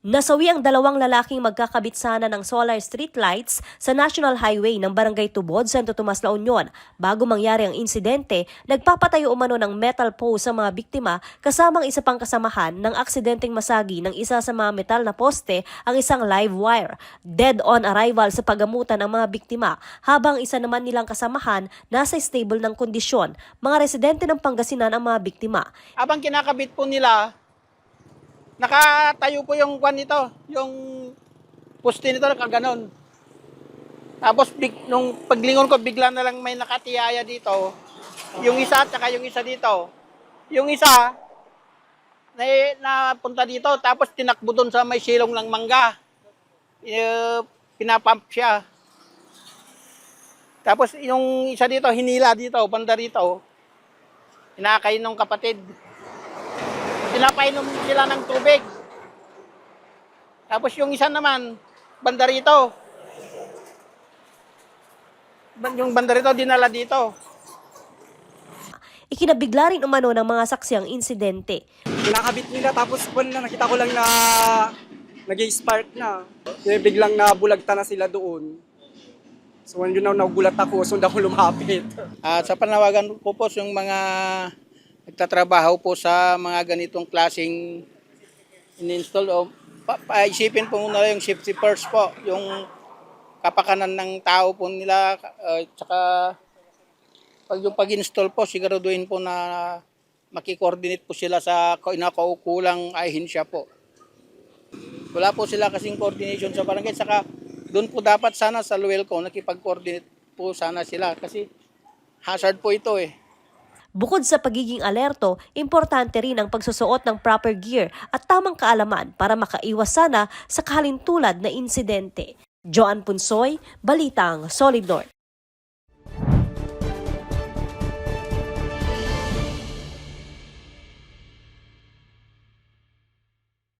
Nasawi ang dalawang lalaking magkakabit sana ng solar street lights sa National Highway ng Barangay Tubod, Santo Tomas, La Union. Bago mangyari ang insidente, nagpapatayo umano ng metal pole sa mga biktima kasamang isa pang kasamahan ng aksidenteng masagi ng isa sa mga metal na poste ang isang live wire. Dead on arrival sa pagamutan ng mga biktima habang isa naman nilang kasamahan nasa stable ng kondisyon. Mga residente ng Pangasinan ang mga biktima. Abang kinakabit po nila, nakatayo po yung kwan nito, yung poste nito, nakaganon. Tapos big, nung paglingon ko, bigla na lang may nakatiyaya dito. Yung isa at saka yung isa dito. Yung isa, na, napunta dito, tapos tinakbo dun sa may silong ng mangga. Eh, pinapump siya. Tapos yung isa dito, hinila dito, banda rito. Inakay ng kapatid. Pinapainom sila ng tubig. Tapos yung isa naman, banda rito. Yung banda rito, dinala dito. Ikinabigla rin umano ng mga saksi ang insidente. Kinakabit nila tapos po na nakita ko lang na nag-spark na. Kaya biglang nabulagta na sila doon. So yun na nagulat ako, so hindi ako lumapit. At sa panawagan po po yung mga nagtatrabaho po sa mga ganitong klaseng in-install o pa, paisipin po muna yung safety first po, yung kapakanan ng tao po nila uh, tsaka pag yung pag-install po siguraduhin po na makikoordinate po sila sa inakaukulang ahensya po. Wala po sila kasing coordination sa barangay saka doon po dapat sana sa Luelco nakipag-coordinate po sana sila kasi hazard po ito eh. Bukod sa pagiging alerto, importante rin ang pagsusuot ng proper gear at tamang kaalaman para makaiwas sana sa kahalintulad na insidente. Joan Punsoy, Balitang Solid North.